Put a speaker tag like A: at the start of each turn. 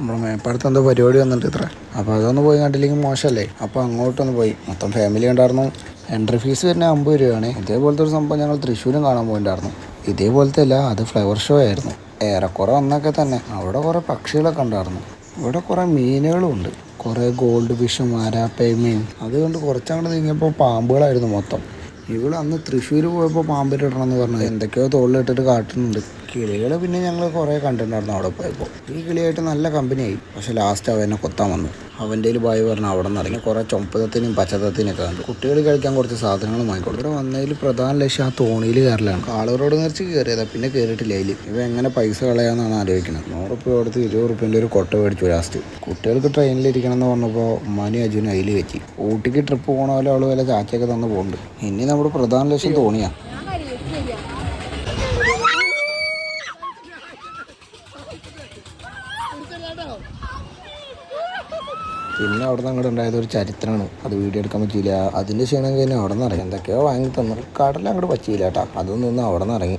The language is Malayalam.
A: നമ്മുടെ മേപ്പാടത്ത് എന്തോ പരിപാടി വന്നിട്ട് ഇത്ര. അപ്പോൾ അതൊന്ന് പോയി കണ്ടില്ലെങ്കിൽ മോശമല്ലേ? അപ്പോൾ അങ്ങോട്ടൊന്ന് പോയി. മൊത്തം ഫാമിലി ഉണ്ടായിരുന്നു. എൻട്രി ഫീസ് വരുന്ന അമ്പത് രൂപയാണ്. ഇതേപോലത്തെ ഒരു സംഭവം ഞങ്ങൾ തൃശ്ശൂരും കാണാൻ പോയിട്ടുണ്ടായിരുന്നു ഇതേപോലത്തെ അല്ല അത് ഫ്ലവർ ഷോ ആയിരുന്നു. ഏറെക്കുറെ ഒന്നൊക്കെ തന്നെ. അവിടെ കുറേ പക്ഷികളൊക്കെ ഉണ്ടായിരുന്നു. ഇവിടെ കുറേ മീനുകളും ഉണ്ട്. കുറേ ഗോൾഡ് ഫിഷും ആരാപ്പേമയും അതുകൊണ്ട് കുറച്ചങ്ങോട്ട് നീങ്ങിയപ്പോൾ പാമ്പുകളായിരുന്നു മൊത്തം. ഇവിടെ അന്ന് തൃശ്ശൂർ പോയപ്പോൾ പാമ്പിട്ടിടണം എന്ന് പറഞ്ഞത്. എന്തൊക്കെയോ തോളിലിട്ടിട്ട് കാട്ടുന്നുണ്ട്. കിളികളെ പിന്നെ ഞങ്ങൾ കുറേ കണ്ടിട്ടുണ്ടായിരുന്നു അവിടെ പോയപ്പോൾ ഈ കിളിയായിട്ട് നല്ല കമ്പനിയായി. പക്ഷെ ലാസ്റ്റ് അവ എന്നെ കൊത്താൻ വന്നു. അവന്റെ ഒരു ബായി പറഞ്ഞാൽ അവിടെ നിന്ന് ഇറങ്ങി. കുറേ ചൊമ്പതത്തിനും പച്ചത്തത്തിനൊക്കെ കണ്ടു. കുട്ടികൾ കഴിക്കാൻ കുറച്ച് സാധനങ്ങൾ വാങ്ങിക്കൊടുത്തു. ഇവിടെ വന്നതിൽ പ്രധാന ലക്ഷ്യം ആ തോണിയിൽ കയറലാണ്. ആളുകളോട് നിറച്ച് കയറിയതാണ് പിന്നെ കയറിയിട്ടില്ല അതിൽ ഇവ എങ്ങനെ പൈസ കളയാന്നാണ് ആലോചിക്കുന്നത് നൂറ് റുപ്യ കൊടുത്ത് ഇരുപത് റുപ്യന്റെ ഒരു കൊട്ട മേടിച്ചു ലാസ്റ്റ് കുട്ടികൾക്ക് ട്രെയിനിൽ ഇരിക്കണം എന്ന് പറഞ്ഞപ്പോൾ മനു അജുനും അതിൽ വെച്ച്. ഊട്ടിക്ക് ട്രിപ്പ് പോകണ പോലെ അവൾ വല്ല ചാച്ചയൊക്കെ തന്നു പോകുന്നുണ്ട്. ഇനി നമ്മുടെ പ്രധാന ലക്ഷ്യം തോണിയാണ് പിന്നെ അവിടെ നിന്ന് അങ്ങോട്ട് ഉണ്ടായത് ഒരു ചരിത്രമാണ്. അത് വീഡിയോ എടുക്കാൻ പറ്റിയില്ല. അതിന്റെ ക്ഷീണം കഴിഞ്ഞാൽ അവിടെ നിന്ന് ഇറങ്ങി. എന്തൊക്കെയോ വാങ്ങി തന്നു. കടലിൽ അങ്ങോട്ട് പറ്റിയില്ല കേട്ടോ. അതൊന്നും അവിടെ നിന്ന് ഇറങ്ങി.